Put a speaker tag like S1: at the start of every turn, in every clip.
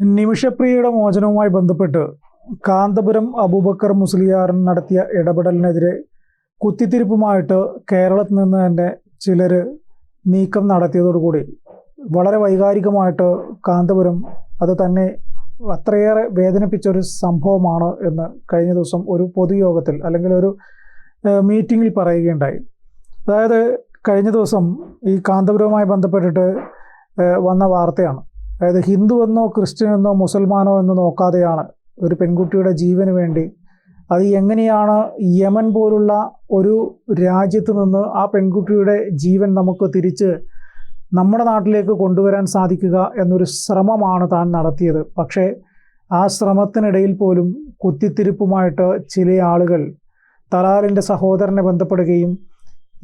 S1: നിമിഷപ്രിയയുടെ മോചനവുമായി ബന്ധപ്പെട്ട് കാന്തപുരം അബൂബക്കർ മുസ്ലിയാർ നടത്തിയ ഇടപെടലിനെതിരെ കുത്തിത്തിരിപ്പുമായിട്ട് കേരളത്തിൽ നിന്ന് തന്നെ ചിലർ നീക്കം നടത്തിയതോടുകൂടി വളരെ വൈകാരികമായിട്ട് കാന്തപുരം അത് തന്നെ അത്രയേറെ വേദനിപ്പിച്ച ഒരു സംഭവമാണ് എന്ന് കഴിഞ്ഞ ദിവസം ഒരു പൊതുയോഗത്തിൽ അല്ലെങ്കിൽ ഒരു മീറ്റിങ്ങിൽ പറയുകയുണ്ടായി. അതായത് കഴിഞ്ഞ ദിവസം ഈ കാന്തപുരവുമായി ബന്ധപ്പെട്ടിട്ട് വന്ന വാർത്തയാണ്. അതായത് ഹിന്ദു എന്നോ ക്രിസ്ത്യൻ എന്നോ മുസൽമാനോ എന്നോ നോക്കാതെയാണ് ഒരു പെൺകുട്ടിയുടെ ജീവന് വേണ്ടി. അത് എങ്ങനെയാണ് യമൻ പോലുള്ള ഒരു രാജ്യത്ത് നിന്ന് ആ പെൺകുട്ടിയുടെ ജീവൻ നമുക്ക് തിരിച്ച് നമ്മുടെ നാട്ടിലേക്ക് കൊണ്ടുവരാൻ സാധിക്കുക എന്നൊരു ശ്രമമാണ് താൻ നടത്തിയത്. പക്ഷേ ആ ശ്രമത്തിനിടയിൽ പോലും കുത്തിത്തിരിപ്പുമായിട്ട് ചില ആളുകൾ തലാലിന്റെ സഹോദരനെ ബന്ധപ്പെടുകയും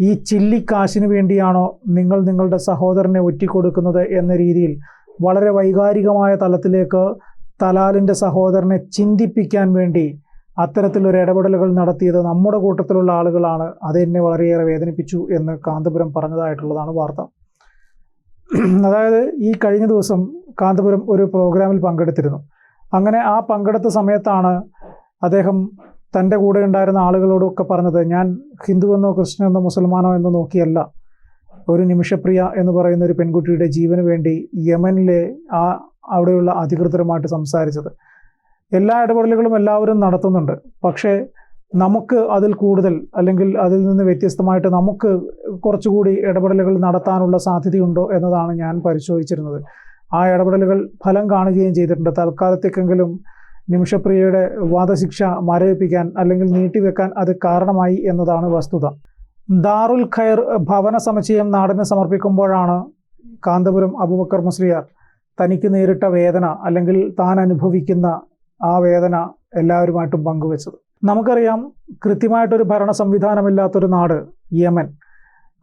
S1: ഈ ചില്ലിക്കാശിന് വേണ്ടിയാണോ നിങ്ങൾ നിങ്ങളുടെ സഹോദരനെ ഒറ്റിക്കൊടുക്കുന്നത് എന്ന രീതിയിൽ വളരെ വൈകാരികമായ തലത്തിലേക്ക് തലാലിന്റെ സഹോദരനെ ചിന്തിപ്പിക്കാൻ വേണ്ടി അത്തരത്തിലൊരു ഇടപെടലുകൾ നടത്തിയത് നമ്മുടെ കൂട്ടത്തിലുള്ള ആളുകളാണ്. അതെന്നെ വളരെയേറെ വേദനിപ്പിച്ചു എന്ന് കാന്തപുരം പറഞ്ഞതായിട്ടുള്ളതാണ് വാർത്ത. അതായത് ഈ കഴിഞ്ഞ ദിവസം കാന്തപുരം ഒരു പ്രോഗ്രാമിൽ പങ്കെടുത്തിരുന്നു. അങ്ങനെ ആ പങ്കെടുത്ത സമയത്താണ് അദ്ദേഹം തന്റെ കൂടെ ഉണ്ടായിരുന്ന ആളുകളോടൊക്കെ പറഞ്ഞത് ഞാൻ ഹിന്ദുവെന്നോ ക്രിസ്ത്യനെന്നോ മുസൽമാനോ എന്നോ നോക്കിയല്ല. ഒരു നിമിഷപ്രിയ എന്ന് പറയുന്ന ഒരു പെൺകുട്ടിയുടെ ജീവന് വേണ്ടി യമനിലെ ആ അവിടെയുള്ള അധികൃതരുമായിട്ട് സംസാരിച്ചത്. എല്ലാ ഇടപെടലുകളും എല്ലാവരും നടത്തുന്നുണ്ട്. പക്ഷേ നമുക്ക് അതിൽ കൂടുതൽ അല്ലെങ്കിൽ അതിൽ നിന്ന് വ്യത്യസ്തമായിട്ട് നമുക്ക് കുറച്ചുകൂടി ഇടപെടലുകൾ നടത്താനുള്ള സാധ്യതയുണ്ടോ എന്നതാണ് ഞാൻ പരിശോധിച്ചിരുന്നത്. ആ ഇടപെടലുകൾ ഫലം കാണുകയും ചെയ്തിട്ടുണ്ട്. തൽക്കാലത്തേക്കെങ്കിലും നിമിഷപ്രിയയുടെ വധശിക്ഷ മരവിപ്പിക്കാൻ അല്ലെങ്കിൽ നീട്ടിവെക്കാൻ അത് കാരണമായി എന്നതാണ് വസ്തുത. ദാറുൽ ഖൈർ ഭവന സമുച്ചയം നാടിന് സമർപ്പിക്കുമ്പോഴാണ് കാന്തപുരം അബുബക്കർ മുസ്ലിയാർ തനിക്ക് നേരിട്ട വേദന അല്ലെങ്കിൽ താൻ അനുഭവിക്കുന്ന ആ വേദന എല്ലാവരുമായിട്ടും പങ്കുവെച്ചത്. നമുക്കറിയാം കൃത്യമായിട്ടൊരു ഭരണ സംവിധാനമില്ലാത്തൊരു നാട് യമൻ.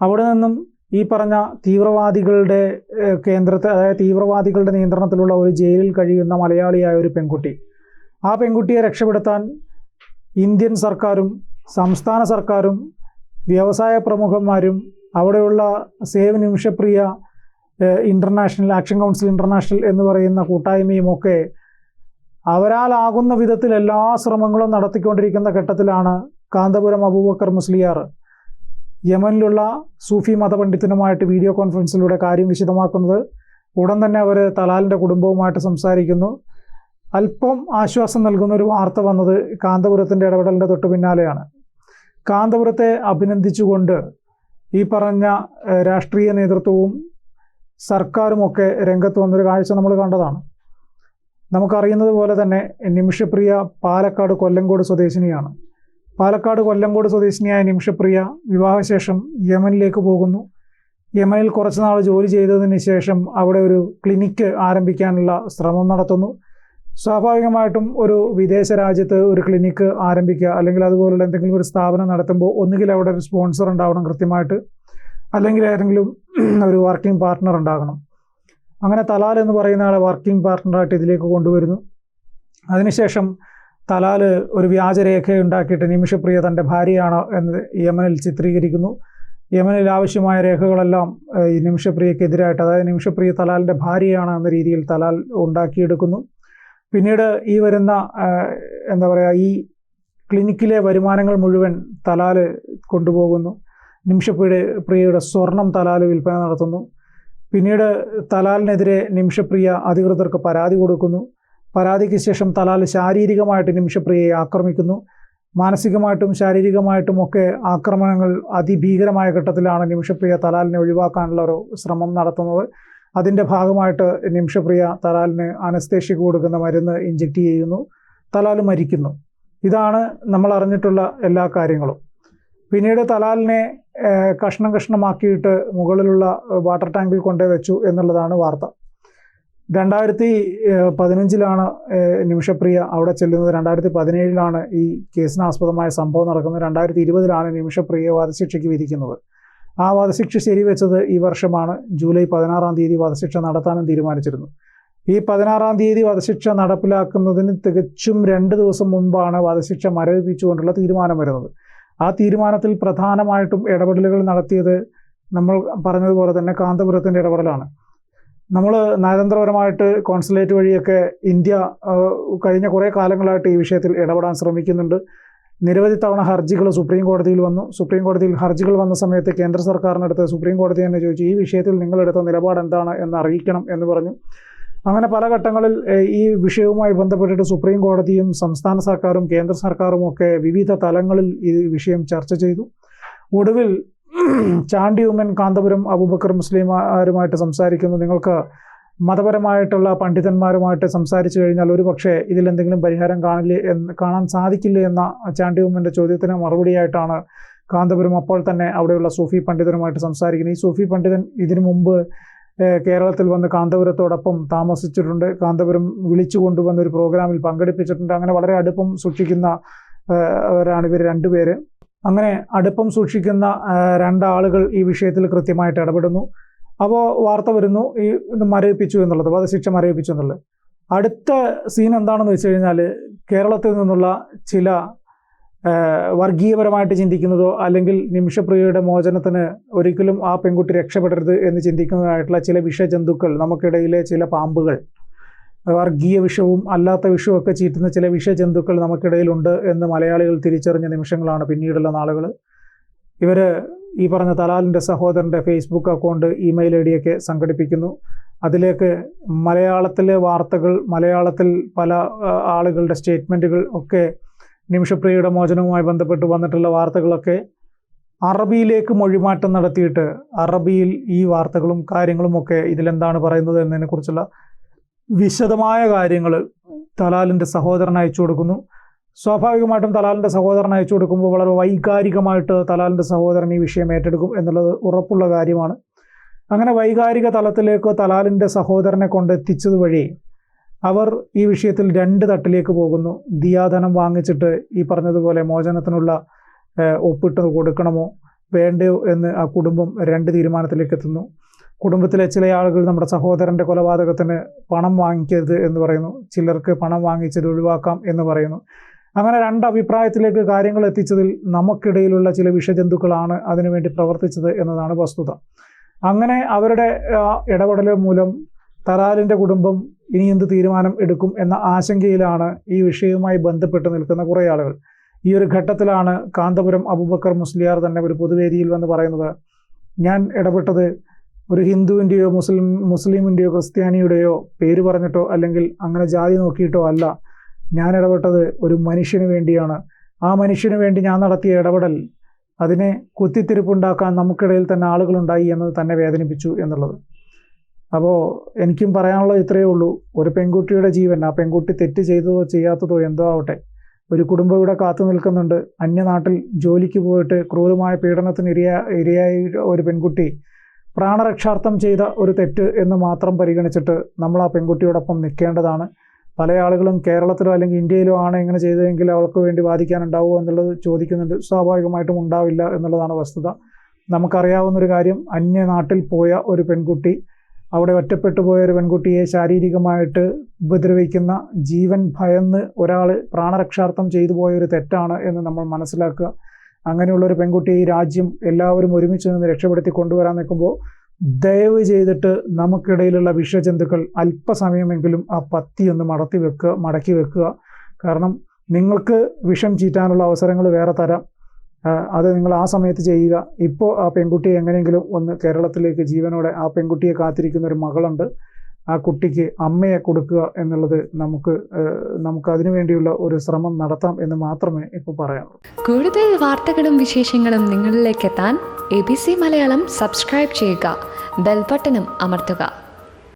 S1: അവിടെ നിന്നും ഈ പറഞ്ഞ തീവ്രവാദികളുടെ കേന്ദ്രത്തെ അതായത് തീവ്രവാദികളുടെ നിയന്ത്രണത്തിലുള്ള ഒരു ജയിലിൽ കഴിയുന്ന മലയാളിയായ ഒരു പെൺകുട്ടി. ആ പെൺകുട്ടിയെ രക്ഷപ്പെടുത്താൻ ഇന്ത്യൻ സർക്കാരും സംസ്ഥാന സർക്കാരും വ്യവസായ പ്രമുഖന്മാരും അവിടെയുള്ള save Nimisha Priya uh, international action council international എന്ന് പറയുന്ന കൂട്ടായ്മയും ഒക്കെ അവരാലാകുന്ന വിധത്തിൽ എല്ലാ ശ്രമങ്ങളും നടത്തിക്കൊണ്ടിരിക്കുന്ന ഘട്ടത്തിലാണ് കാന്തപുരം അബൂബക്കർ മുസ്ലിയാർ. യമനിലുള്ള സൂഫി മതപണ്ഡിതനുമായിട്ട് വീഡിയോ കോൺഫറൻസിലൂടെ കാര്യം വിശദമാക്കുന്നത്. ഉടൻ തന്നെ അവർ തലാലിന്റെ കുടുംബവുമായിട്ട് സംസാരിക്കുന്നു. അല്പം ആശ്വാസം നൽകുന്ന ഒരു വാർത്ത വന്നത് കാന്തപുരത്തിന്റെ ഇടപെടലിന്റെ തൊട്ട് പിന്നാലെയാണ് കാന്തപുരത്തെ അഭിനന്ദിച്ചുകൊണ്ട് ഈ പറഞ്ഞ രാഷ്ട്രീയ നേതൃത്വവും സർക്കാരുമൊക്കെ രംഗത്ത് വന്നൊരു കാഴ്ച നമ്മൾ കണ്ടതാണ്. നമുക്കറിയുന്നത് പോലെ തന്നെ നിമിഷപ്രിയ പാലക്കാട് കൊല്ലങ്കോട് സ്വദേശിനിയാണ്. പാലക്കാട് കൊല്ലങ്കോട് സ്വദേശിനിയായ നിമിഷപ്രിയ വിവാഹശേഷം യമനിലേക്ക് പോകുന്നു. യമനിൽ കുറച്ചുനാൾ ജോലി ചെയ്തതിന് ശേഷം അവിടെ ഒരു ക്ലിനിക്ക് ആരംഭിക്കാനുള്ള ശ്രമം നടത്തുന്നു. സ്വാഭാവികമായിട്ടും ഒരു വിദേശ രാജ്യത്ത് ഒരു ക്ലിനിക്ക് ആരംഭിക്കുക അല്ലെങ്കിൽ അതുപോലുള്ള എന്തെങ്കിലും ഒരു സ്ഥാപനം നടത്തുമ്പോൾ ഒന്നുകിൽ അവിടെ ഒരു സ്പോൺസർ ഉണ്ടാവണം കൃത്യമായിട്ട് അല്ലെങ്കിൽ ഏതെങ്കിലും ഒരു വർക്കിംഗ് പാർട്ട്ണർ ഉണ്ടാകണം. അങ്ങനെ തലാൽ എന്ന് പറയുന്ന ആളെ വർക്കിംഗ് പാർട്ട്ണറായിട്ട് ഇതിലേക്ക് കൊണ്ടുവരുന്നു. അതിനുശേഷം തലാൽ ഒരു വ്യാജരേഖ ഉണ്ടാക്കിയിട്ട് നിമിഷപ്രിയ തന്റെ ഭാര്യയാണ് എന്ന് യമനിൽ ചിത്രീകരിക്കുന്നു. യമനിൽ ആവശ്യമായ രേഖകളെല്ലാം നിമിഷപ്രിയക്കെതിരായിട്ട് അതായത് നിമിഷപ്രിയ തലാലിന്റെ ഭാര്യയാണ് എന്ന രീതിയിൽ തലാൽ ഉണ്ടാക്കിയെടുക്കുന്നു. പിന്നീട് ഈ വരുന്ന എന്താ പറയുക ഈ ക്ലിനിക്കിലെ വരുമാനങ്ങൾ മുഴുവൻ തലാൽ കൊണ്ടുപോകുന്നു. നിമിഷപ്രിയുടെ പ്രിയയുടെ സ്വർണം തലാൽ വിൽപ്പന നടത്തുന്നു. പിന്നീട് തലാലിനെതിരെ നിമിഷപ്രിയ അധികൃതർക്ക് പരാതി കൊടുക്കുന്നു. പരാതിക്ക് ശേഷം തലാൽ ശാരീരികമായിട്ട് നിമിഷപ്രിയയെ ആക്രമിക്കുന്നു. മാനസികമായിട്ടും ശാരീരികമായിട്ടും ഒക്കെ ആക്രമണങ്ങൾ അതിഭീകരമായ ഘട്ടത്തിലാണ് നിമിഷപ്രിയ തലാലിനെ ഒഴിവാക്കാനുള്ള ഒരു ശ്രമം നടത്തുന്നത്. അതിന്റെ ഭാഗമായിട്ട് നിമിഷപ്രിയ തലാലിന് അനസ്തേഷ്യ കൊടുക്കുന്ന മരുന്ന് ഇഞ്ചെക്റ്റ് ചെയ്യുന്നു. തലാൽ മരിക്കുന്നു. ഇതാണ് നമ്മൾ അറിഞ്ഞിട്ടുള്ള എല്ലാ കാര്യങ്ങളും. പിന്നീട് തലാലിനെ കഷ്ണം കഷ്ണമാക്കിയിട്ട് മുകളിലുള്ള വാട്ടർ ടാങ്കിൽ കൊണ്ടേ വെച്ചു എന്നുള്ളതാണ് വാർത്ത. രണ്ടായിരത്തി പതിനഞ്ചിലാണ് നിമിഷപ്രിയ അവിടെ ചെല്ലുന്നത്. രണ്ടായിരത്തി പതിനേഴിലാണ് ഈ കേസിനാസ്പദമായ സംഭവം നടക്കുന്നത്. രണ്ടായിരത്തി ഇരുപതിലാണ് നിമിഷപ്രിയ വധശിക്ഷയ്ക്ക് വിധിക്കുന്നത്. ആ വധശിക്ഷ ശരിവെച്ചത് ഈ വർഷമാണ്. ജൂലൈ പതിനാറാം തീയതി വധശിക്ഷ നടത്താനും തീരുമാനിച്ചിരുന്നു. ഈ പതിനാറാം തീയതി വധശിക്ഷ നടപ്പിലാക്കുന്നതിന് തികച്ചും രണ്ട് ദിവസം മുമ്പാണ് വധശിക്ഷ മരവിപ്പിച്ചുകൊണ്ടുള്ള തീരുമാനം വരുന്നത്. ആ തീരുമാനത്തിൽ പ്രധാനമായിട്ടും ഇടപെടലുകൾ നടത്തിയത് നമ്മൾ പറഞ്ഞതുപോലെ തന്നെ കാന്തപുരത്തിന്റെ ഇടപെടലാണ്. നമ്മൾ നയതന്ത്രപരമായിട്ട് കോൺസുലേറ്റ് വഴിയൊക്കെ ഇന്ത്യ കഴിഞ്ഞ കുറേ കാലങ്ങളായിട്ട് ഈ വിഷയത്തിൽ ഇടപെടാൻ ശ്രമിക്കുന്നുണ്ട്. നിരവധി തവണ ഹർജികൾ സുപ്രീം കോടതിയിൽ വന്നു. സുപ്രീം കോടതിയിൽ ഹർജികൾ വന്ന സമയത്ത് കേന്ദ്ര സർക്കാരിനടുത്ത് സുപ്രീം കോടതി തന്നെ ചോദിച്ചു ഈ വിഷയത്തിൽ നിങ്ങളെടുത്ത നിലപാട് എന്താണ് എന്ന് അറിയിക്കണം എന്ന് പറഞ്ഞു. അങ്ങനെ പല ഘട്ടങ്ങളിൽ ഈ വിഷയവുമായി ബന്ധപ്പെട്ടിട്ട് സുപ്രീം കോടതിയും സംസ്ഥാന സർക്കാരും കേന്ദ്ര സർക്കാരും ഒക്കെ വിവിധ തലങ്ങളിൽ ഈ വിഷയം ചർച്ച ചെയ്തു. ഒടുവിൽ ചാണ്ടി ഉമ്മൻ കാന്തപുരം അബൂബക്കർ മുസ്ലിമാരുമായിട്ട് സംസാരിക്കുന്നു. നിങ്ങൾക്ക് മതപരമായിട്ടുള്ള പണ്ഡിതന്മാരുമായിട്ട് സംസാരിച്ചു കഴിഞ്ഞാൽ ഒരു പക്ഷേ ഇതിലെന്തെങ്കിലും പരിഹാരം കാണില്ലേ എന്ന് കാണാൻ സാധിക്കില്ലേ എന്ന ചാണ്ടി ഉമ്മന്റെ ചോദ്യത്തിന് മറുപടിയായിട്ടാണ് കാന്തപുരം അപ്പോൾ തന്നെ അവിടെയുള്ള സൂഫി പണ്ഡിതരുമായിട്ട് സംസാരിക്കുന്നത്. ഈ സൂഫി പണ്ഡിതൻ ഇതിനു മുമ്പ് കേരളത്തിൽ വന്ന് കാന്തപുരത്തോടൊപ്പം താമസിച്ചിട്ടുണ്ട്. കാന്തപുരം വിളിച്ചു കൊണ്ടുവന്ന ഒരു പ്രോഗ്രാമിൽ പങ്കെടുപ്പിച്ചിട്ടുണ്ട്. അങ്ങനെ വളരെ അടുപ്പം സൂക്ഷിക്കുന്ന ഏഹ്, അവരാണ് ഇവർ രണ്ടുപേര് അങ്ങനെ അടുപ്പം സൂക്ഷിക്കുന്ന രണ്ടാളുകൾ ഈ വിഷയത്തിൽ കൃത്യമായിട്ട് ഇടപെടുന്നു. അപ്പോൾ വാർത്ത വരുന്നു ഈ ഇത് മരവിപ്പിച്ചു എന്നുള്ളത് വധശിക്ഷ മരവിപ്പിച്ചു എന്നുള്ളത്. അടുത്ത സീൻ എന്താണെന്ന് വെച്ച് കഴിഞ്ഞാൽ കേരളത്തിൽ നിന്നുള്ള ചില വർഗീയപരമായിട്ട് ചിന്തിക്കുന്നതോ അല്ലെങ്കിൽ നിമിഷപ്രിയയുടെ മോചനത്തിന് ഒരിക്കലും ആ പെൺകുട്ടി രക്ഷപ്പെടരുത് എന്ന് ചിന്തിക്കുന്നതായിട്ടുള്ള ചില വിഷജന്തുക്കൾ നമുക്കിടയിലെ ചില പാമ്പുകൾ വർഗീയ വിഷവും അല്ലാത്ത വിഷവും ഒക്കെ ചീറ്റുന്ന ചില വിഷജന്തുക്കൾ നമുക്കിടയിലുണ്ട് എന്ന് മലയാളികൾ തിരിച്ചറിഞ്ഞ നിമിഷങ്ങളാണ് പിന്നീടുള്ള നാളുകൾ. ഇവർ ഈ പറഞ്ഞ തലാലിന്റെ സഹോദരന്റെ ഫേസ്ബുക്ക് അക്കൗണ്ട് ഇമെയിൽ ഐ ഡിയൊക്കെ സംഘടിപ്പിക്കുന്നു. അതിലേക്ക് മലയാളത്തിലെ വാർത്തകൾ മലയാളത്തിൽ പല ആളുകളുടെ സ്റ്റേറ്റ്മെന്റുകൾ ഒക്കെ നിമിഷപ്രിയയുടെ മോചനവുമായി ബന്ധപ്പെട്ട് വന്നിട്ടുള്ള വാർത്തകളൊക്കെ അറബിയിലേക്ക് മൊഴിമാറ്റം നടത്തിയിട്ട് അറബിയിൽ ഈ വാർത്തകളും കാര്യങ്ങളും ഒക്കെ ഇതിലെന്താണ് പറയുന്നത് എന്നതിനെക്കുറിച്ചുള്ള വിശദമായ കാര്യങ്ങൾ തലാലിന്റെ സഹോദരൻ അയച്ചു കൊടുക്കുന്നു. സ്വാഭാവികമായിട്ടും തലാലിന്റെ സഹോദരൻ അയച്ചു കൊടുക്കുമ്പോൾ വളരെ വൈകാരികമായിട്ട് തലാലിന്റെ സഹോദരൻ ഈ വിഷയം ഏറ്റെടുക്കും എന്നുള്ളത് ഉറപ്പുള്ള കാര്യമാണ്. അങ്ങനെ വൈകാരിക തലത്തിലേക്ക് തലാലിന്റെ സഹോദരനെ കൊണ്ടെത്തിച്ചത് വഴി അവർ ഈ വിഷയത്തിൽ രണ്ട് തട്ടിലേക്ക് പോകുന്നു. ദിയാധനം വാങ്ങിച്ചിട്ട് ഈ പറഞ്ഞതുപോലെ മോചനത്തിനുള്ള ഒപ്പിട്ട് കൊടുക്കണമോ? വേണ്ടയോ എന്ന് ആ കുടുംബം രണ്ട് തീരുമാനത്തിലേക്ക് എത്തുന്നു. കുടുംബത്തിലെ ചില ആളുകൾ നമ്മുടെ സഹോദരന്റെ കൊലപാതകത്തിന് പണം വാങ്ങിക്കരുത് എന്ന് പറയുന്നു. ചിലർക്ക് പണം വാങ്ങിച്ചത് ഒഴിവാക്കാം എന്ന് പറയുന്നു. അങ്ങനെ രണ്ട് അഭിപ്രായത്തിലേക്ക് കാര്യങ്ങൾ എത്തിച്ചതിൽ നമുക്കിടയിലുള്ള ചില വിഷജന്തുക്കളാണ് അതിനുവേണ്ടി പ്രവർത്തിച്ചത് എന്നതാണ് വസ്തുത. അങ്ങനെ അവരുടെ ഇടപെടൽ മൂലം തലാലിന്റെ കുടുംബം ഇനി എന്ത് തീരുമാനം എടുക്കും എന്ന ആശങ്കയിലാണ് ഈ വിഷയവുമായി ബന്ധപ്പെട്ട് നിൽക്കുന്ന കുറേ ആളുകൾ. ഈ ഒരു ഘട്ടത്തിലാണ് കാന്തപുരം അബൂബക്കർ മുസ്ലിയാർ തന്നെ ഒരു പൊതുവേദിയിൽ വന്ന് പറയുന്നത് ഞാൻ ഇടപെട്ടത് ഒരു ഹിന്ദുവിന്റെയോ മുസ്ലിം മുസ്ലിമിന്റെയോ ക്രിസ്ത്യാനിയുടെയോ പേര് പറഞ്ഞിട്ടോ അല്ലെങ്കിൽ അങ്ങനെ ജാതി നോക്കിയിട്ടോ അല്ല. ഞാൻ ഇടപെട്ടത് ഒരു മനുഷ്യന് വേണ്ടിയാണ്. ആ മനുഷ്യന് വേണ്ടി ഞാൻ നടത്തിയ ഇടപെടൽ അതിനെ കുത്തിത്തിരിപ്പുണ്ടാക്കാൻ നമുക്കിടയിൽ തന്നെ ആളുകളുണ്ടായി എന്നത് തന്നെ വേദനിപ്പിച്ചു എന്നുള്ളത്. അപ്പോൾ എനിക്കും പറയാനുള്ളത് ഇത്രയേ ഉള്ളൂ. ഒരു പെൺകുട്ടിയുടെ ജീവൻ ആ പെൺകുട്ടി തെറ്റ് ചെയ്തതോ ചെയ്യാത്തതോ എന്തോ ആവട്ടെ. ഒരു കുടുംബം ഇവിടെ കാത്തു നിൽക്കുന്നുണ്ട്. അന്യനാട്ടിൽ ജോലിക്ക് പോയിട്ട് ക്രൂരമായ പീഡനത്തിന് ഇരയ ഇരയായ ഒരു പെൺകുട്ടി പ്രാണരക്ഷാർത്ഥം ചെയ്ത ഒരു തെറ്റ് എന്ന് മാത്രം പരിഗണിച്ചിട്ട് നമ്മൾ ആ പെൺകുട്ടിയോടൊപ്പം നിൽക്കേണ്ടതാണ്. പല ആളുകളും കേരളത്തിലോ അല്ലെങ്കിൽ ഇന്ത്യയിലോ ആണ് ഇങ്ങനെ ചെയ്തതെങ്കിൽ അവൾക്ക് വേണ്ടി വാദിക്കാനുണ്ടാവുമോ എന്നുള്ളത് ചോദിക്കുന്നുണ്ട്. സ്വാഭാവികമായിട്ടും ഉണ്ടാവില്ല എന്നുള്ളതാണ് വസ്തുത. നമുക്കറിയാവുന്ന ഒരു കാര്യം അന്യ നാട്ടിൽ പോയ ഒരു പെൺകുട്ടി അവിടെ ഒറ്റപ്പെട്ടു പോയ ഒരു പെൺകുട്ടിയെ ശാരീരികമായിട്ട് ഉപദ്രവിക്കുന്ന ജീവൻ ഭയന്ന് ഒരാൾ പ്രാണരക്ഷാർത്ഥം ചെയ്തു പോയ ഒരു തെറ്റാണ് എന്ന് നമ്മൾ മനസ്സിലാക്കുക. അങ്ങനെയുള്ള ഒരു പെൺകുട്ടിയെ ഈ രാജ്യം എല്ലാവരും ഒരുമിച്ച് നിന്ന് രക്ഷപ്പെടുത്തി കൊണ്ടുവരാൻ നിൽക്കുമ്പോൾ ദയവ് ചെയ്തിട്ട് നമുക്കിടയിലുള്ള വിഷജന്തുക്കൾ അല്പസമയമെങ്കിലും ആ പത്തി ഒന്ന് മടത്തി വെക്കുക മടക്കി വെക്കുക. കാരണം നിങ്ങൾക്ക് വിഷം ചീറ്റാനുള്ള അവസരങ്ങൾ വേറെ തരാം. അത് നിങ്ങൾ ആ സമയത്ത് ചെയ്യുക. ഇപ്പോൾ ആ പെൺകുട്ടിയെ എങ്ങനെയെങ്കിലും ഒന്ന് കേരളത്തിലേക്ക് ജീവനോടെ ആ പെൺകുട്ടിയെ കാത്തിരിക്കുന്ന ഒരു മകളുണ്ട്. ആ കുട്ടിക്ക് അമ്മയെ കൊടുക്കുക എന്നുള്ളത് നമുക്ക് നമുക്ക് അതിനു വേണ്ടിയുള്ള ഒരു ശ്രമം നടത്താം എന്ന് മാത്രമേ ഇപ്പോൾ പറയാനുള്ളൂ.
S2: കൂടുതൽ വാർത്തകളും വിശേഷങ്ങളും നിങ്ങളിലേക്ക് എത്താൻ A B C Malayalam subscribe ചെയ്യുക ബെൽബട്ടനും അമർത്തുക.